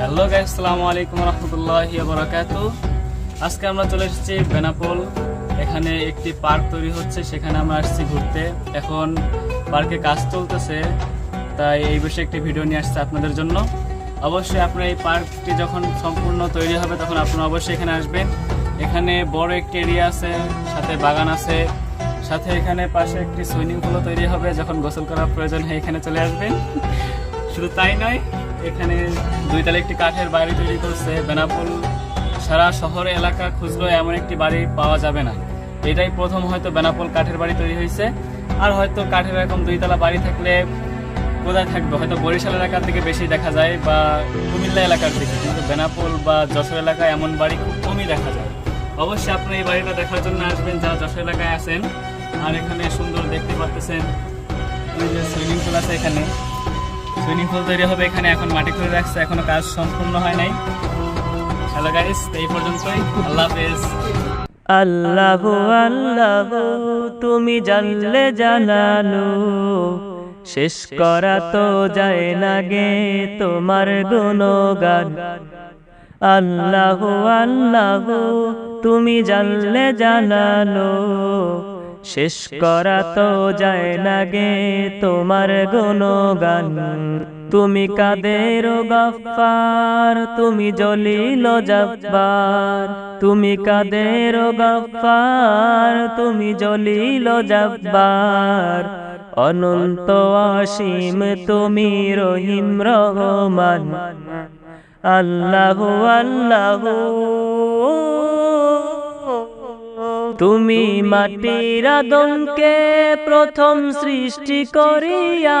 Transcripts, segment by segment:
Hello guys, আসসালামু আলাইকুম রহমতুল্লাহি বারাকাত। আজকে আমরা চলে এসেছি বেনাপোল। এখানে একটি পার্ক তৈরি হচ্ছে, সেখানে আমরা আসছি ঘুরতে। এখন পার্কে কাজ চলতেছে, তাই এই বিষয়ে একটি ভিডিও নিয়ে আসছে আপনাদের জন্য। অবশ্যই আপনার এই পার্কটি যখন সম্পূর্ণ তৈরি হবে, তখন আপনারা অবশ্যই এখানে আসবেন। এখানে বড় একটি এরিয়া আছে, সাথে বাগান আছে। সাথে এখানে পাশে একটি সুইমিং পুলও তৈরি হবে, যখন গোসল করার প্রয়োজন হয় এখানে চলে আসবেন। শুধু তাই নয়, এখানে দুই তালে একটি কাঠের বাড়ি তৈরি করছে বেনাপুল। সারা শহর, এলাকা খুঁজলেও এমন একটি বাড়ি পাওয়া যাবে না। এটাই প্রথম হয়তো বেনাপোল কাঠের বাড়ি তৈরি হয়েছে। আর হয়তো কাঠের এরকম দুইতলা বাড়ি থাকলে কোথায় থাকবে? হয়তো বরিশাল এলাকার দিকে বেশি দেখা যায় বা কুমিল্লা এলাকার দিকে। কিন্তু বেনাপোল বা যশোর এলাকায় এমন বাড়ি খুব কমই দেখা যায়। অবশ্যই আপনি এই বাড়িটা দেখার জন্য আসবেন যারা যশোর এলাকায় আছেন। আর এখানে সুন্দর দেখতে পাচ্ছেন সুইমিং পুল আছে এখানে। সুইমিং পুল তৈরি হবে এখানে, এখন মাটি খুঁড়ে রাখছে, এখনও কাজ সম্পূর্ণ হয় নাই। হ্যালো গাইস এই পর্যন্তই, আল্লাহ হাফেজ। আল্লাহ আল্লাহ তুমি জানলে জানালো, শেষ করা তো যায় না গে তোমার গুণগান। আল্লাহ আল্লাহ তুমি জানলে জানালো শেষ করা তো যায় না গে তোমার গুণগান। তুমি কাদের গফার তুমি জলিল জব্বার। তুমি কাদের গফার তুমি জলিল জব্বার। অনন্ত অসীম, তুমি রহিম রহমান। আল্লাহ আল্লাহ। তুমি মাটির আদমকে প্রথম সৃষ্টি করিয়া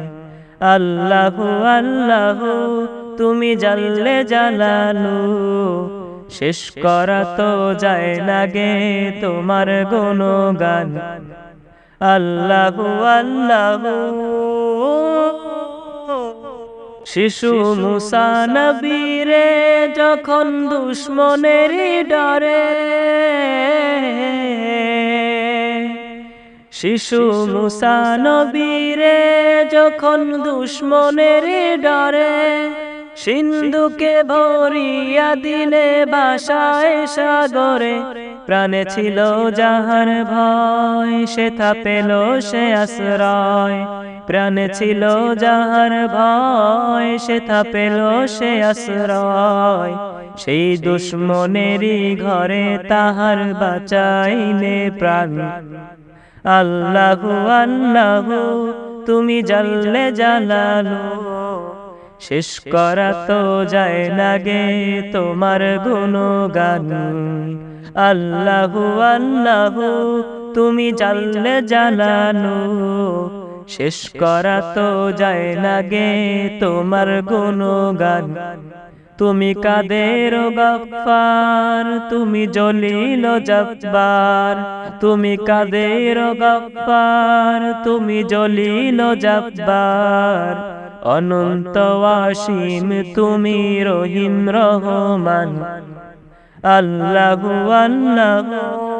আল্লাহ আল্লাহ, তুমি জানলে জালালু শেষ করা তো যায় না গে তোমার গুণগান। আল্লাহ আল্লাহ। শিশু মুসা নবীরে যখন দুশ্মনের ডরে শিশু মুসা নবীরে যখন দুশ্মনের ডরে সিন্ধুকে ভরিয়া দিলে বাসায় সাগরে প্রাণে ছিল যাহার ভয় সে পেল সে আশ্রয় প্রাণে ছিল যাহার ভয় সে পেল সে আশ্রয়। সেই দুশ্মনেরই ঘরে তাহার বাঁচাইলে প্রাণ। আল্লাহু আল্লাহু, তুমি জানলে জালালো শেষ করা তো যায় না গে তোমার গুণগান। আল্লাহু আল্লাহু, তুমি জানলে জানানো শেষ করা তো যায় না গে তোমার গুণগান। তুমি কাদের গফার তুমি জলিল জব্বার। তুমি কাদের গফার তুমি জলিল জব্বার। অনন্ত অসীম, তুমি রহিম রহমান। আল্লাহু আল্লাহ।